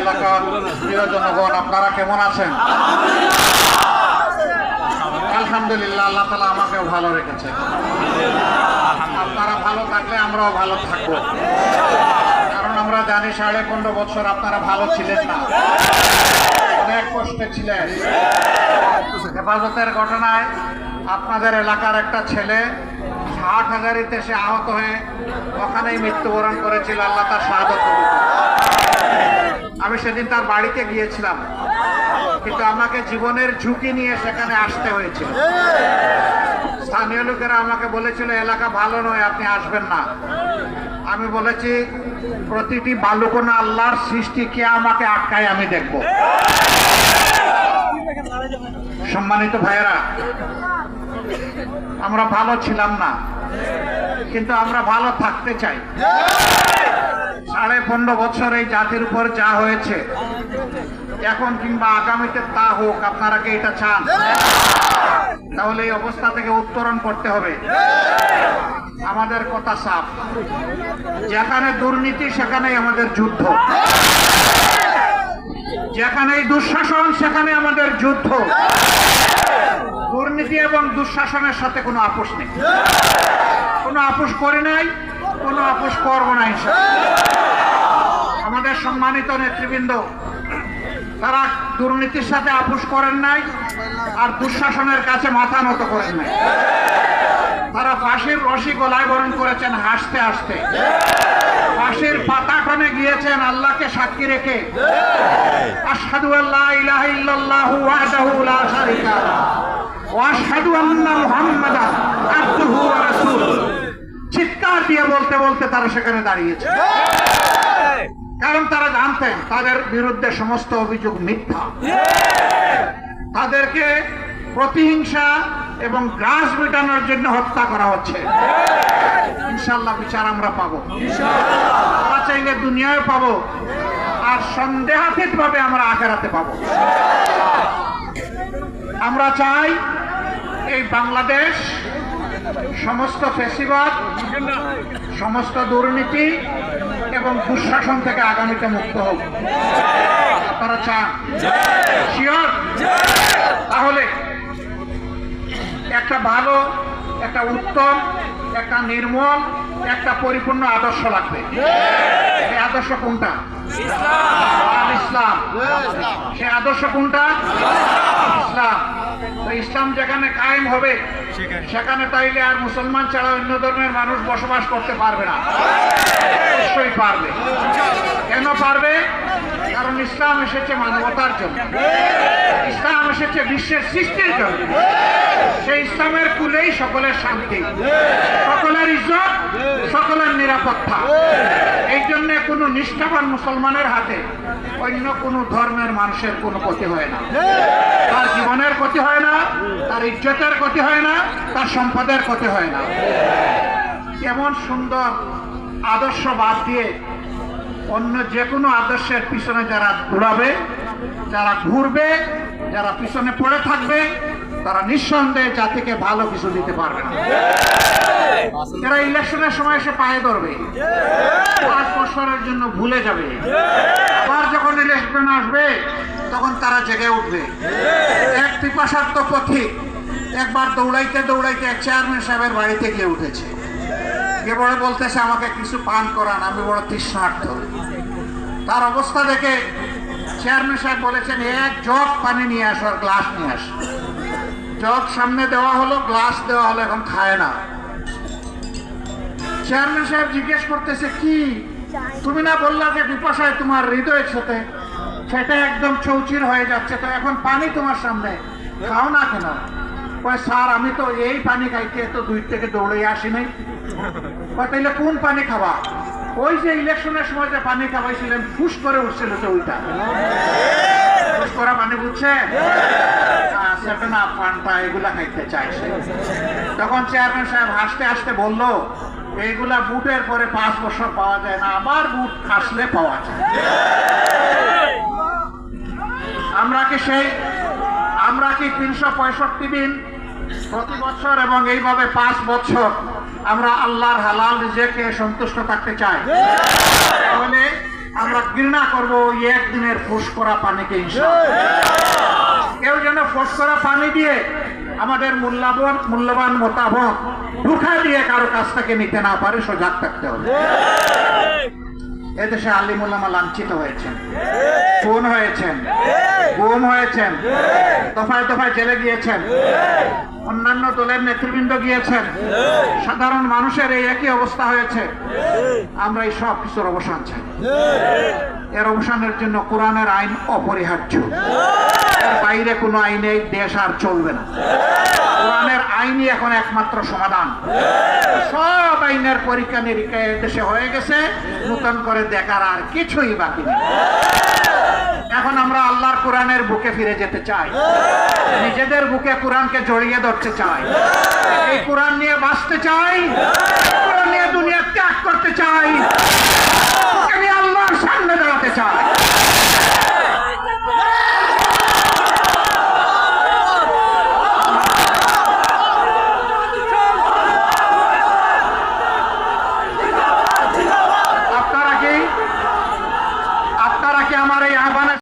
এলাকার প্রিয় জনগণ আপনারা কেমন আছেন? আল্লাহ তালা আমাকেও ভালো রেখেছে। আপনারা ভালো থাকলে আমরাও ভালো থাকব। কারণ আমরা জানি সাড়ে পনেরো বছর আপনারা ভালো ছিলেন না। অনেক কষ্টে ছিলেন। হেফাজতের ঘটনায় আপনাদের এলাকার একটা ছেলে ষাট হাজারিতে সে আহত হয়ে ওখানেই মৃত্যুবরণ করেছিল। আল্লাহ তার করুন। আমি সেদিন তার বাড়িতে গিয়েছিলাম। কিন্তু আমাকে জীবনের ঝুঁকি নিয়ে সেখানে আসতে হয়েছিল। স্থানীয় লোকেরা আমাকে বলেছিল, এলাকা ভালো নয়, আপনি আসবেন না। আমি বলেছি, প্রতিটি বালুকোনা আল্লাহর সৃষ্টি, কে আমাকে আটকায় আমি দেখব। সম্মানিত ভাইয়েরা, আমরা ভালো ছিলাম না, কিন্তু আমরা ভালো থাকতে চাই। সাড়ে পনেরো বছর এই জাতির উপর যা হয়েছে। এখন কিংবা আগামীতে তা হোক, আপনারা কি এটা চান? তাহলে এই অবস্থা থেকে উত্তরণ করতে হবে। আমাদের কথা সাফ। যেখানে দুর্নীতি, সেখানেই আমাদের যুদ্ধ। যেখানেই দুঃশাসন, সেখানে আমাদের যুদ্ধ। দুর্নীতি এবং দুঃশাসনের সাথে কোনো আপোষ নেই। কোনো আপোষ করি নাই, কোনো আপোষ করব না, ইনশাআল্লাহ। আমাদের সম্মানিত নেতৃবৃন্দ, তারা দুর্নীতির সাথে আপোষ করেন নাই আর দুঃশাসনের কাছে মাথা নত করেন নাই। তারা ফাঁসির রশি গলায় বরণ করেছেন হাসতে হাসতে। ফাঁসির পাতা টানে গিয়েছেন আল্লাহকে সাক্ষী রেখে। চিৎকার দিয়ে বলতে বলতে তারা সেখানে দাঁড়িয়েছে। কারণ তারা জানতেন তাদের বিরুদ্ধে সমস্ত অভিযোগ মিথ্যা। তাদেরকে প্রতিহিংসা এবং গ্রাস মেটানোর জন্য হত্যা করা হচ্ছে। ইনশাল্লাহ বিচার আমরা পাবো। আমরা চাইলে দুনিয়ায় পাবো। আর সন্দেহাতীত ভাবে আমরা আখেরাতে পাবো। আমরা চাই এই বাংলাদেশ সমস্ত ফেসিবাদ, সমস্ত দুর্নীতি এবং দুঃশাসন থেকে আগামীতে মুক্ত হোক আপনারা চান? তাহলে একটা ভালো একটা উত্তম একটা নির্মল একটা পরিপূর্ণ আদর্শ লাগবে। আদর্শ কোনটা? ইসলাম। সে আদর্শ কোনটা? ইসলাম। তো ইসলাম যেখানে কায়েম হবে সেখানে তাইলে আর মুসলমান ছাড়া অন্য ধর্মের মানুষ বসবাস করতে পারবে না। অবশ্যই পারবে। কেন পারবে? কারণ ইসলাম এসেছে মানবতার জন্য। ইসলাম এসেছে বিশ্বের সৃষ্টির জন্য। সেই ইসলামের কুলেই সকলের শান্তি, সকলের ইজ্জত, সকলের নিরাপত্তা। এই জন্য কোনো নিষ্ঠাবান মুসলমানের হাতে অন্য কোনো ধর্মের মানুষের কোনো ক্ষতি হয় না। তার জীবনের ক্ষতি হয় না, তার ইজ্জতের ক্ষতি হয় না, তার সম্পদের ক্ষতি হয় না। এমন সুন্দর আদর্শ বাদ দিয়ে অন্য যে কোনো আদর্শের পিছনে যারা দৌড়াবে, যারা ঘুরবে, যারা পিছনে পড়ে থাকবে, তারা নিঃসন্দেহে জাতিকে ভালো কিছু দিতে পারবে না। এরা ইলেকশনের সময় এসে পায়ে ধরবে। পাঁচ বছরের জন্য ভুলে যাবে। আবার যখন ইলেকশন আসবে, তখন তারা জেগে উঠবে। এক পিপাসার্থ পথিক একবার দৌড়াইতে দৌড়াইতে এক চেয়ারম্যান সাহেবের বাড়িতে গিয়ে উঠেছে। বড় বলতেছে, আমাকে কিছু পান করান, আমি বড় তৃষ্ণার্থ তার অবস্থা দেখে চেয়ারম্যান সাহেব বলেছেন, এক জগ পানি নিয়ে আসো আর গ্লাস নিয়ে আস। জগ সামনে দেওয়া হলো, গ্লাস দেওয়া হলো, এখন খায় না। চেয়ারম্যান সাহেব জিজ্ঞেস করতেছে, কি? তুমি না বললা যে বিপাশায় তোমার হৃদয়ের সাথে সেটা একদম চৌচির হয়ে যাচ্ছে, তো এখন পানি তোমার সামনে, খাও না কেন? স্যার, আমি তো এই পানি খাইতে তো দুই থেকে দৌড়ে আসি নাই। তাইলে কোন পানি খাবা? ওই যে ইলেকশনের সময় যে পানি খাওয়াইছিলেন, ফুস করে উঠছিল তো ওইটা ফুস করা পানি বুঝছে? সেভেন আপ এগুলা খাইতে চাইছে তখন চেয়ারম্যান সাহেব হাসতে হাসতে বলল এইগুলা বুটের পরে পাঁচ বছর পাওয়া যায় না, আবার বুট আসলে পাওয়া যায়। আমরা কি সেই আমরা কি তিনশো পঁয়ষট্টি দিন প্রতি বছর এবং এইভাবে পাঁচ বছর আমরা আল্লাহর হালাল রিজেকে সন্তুষ্ট থাকতে চাই। তাহলে আমরা ঘৃণা করব ওই একদিনের ফুস করা পানিকে কেউ যেন ফোস করা পানি দিয়ে আমাদের মূল্যবান মূল্যবান মতামত ঢুকা দিয়ে কারও কাছ থেকে নিতে না পারে, সজাগ থাকতে হবে। এদেশে আলিমুল্লামা লাঞ্ছিত হয়েছেন। খুন হয়েছেন। গুম হয়েছেন। দফায় দফায় জেলে গিয়েছেন। অন্যান্য দলের নেতৃবৃন্দ গিয়েছেন। সাধারণ মানুষের এই একই অবস্থা হয়েছে। আমরা এই সব কিছুর অবসান চাই। এর অবসানের জন্য কোরআনের আইন অপরিহার্য। বাইরে কোনো আইনে দেশ আর চলবে না। কোরআনের আইনই এখন একমাত্র সমাধান। সব আইনের পরীক্ষা নিরীক্ষা দেশে হয়ে গেছে, নতুন করে দেখার আর কিছুই বাকি নেই। এখন আমরা আল্লাহর কোরআনের বুকে ফিরে যেতে চাই। নিজেদের বুকে কোরআনকে জড়িয়ে ধরতে চাই। এই কোরআন নিয়ে বাঁচতে চাই। কোরআন নিয়ে দুনিয়া ত্যাগ করতে চাই। আমি আল্লাহর সামনে দাঁড়াতে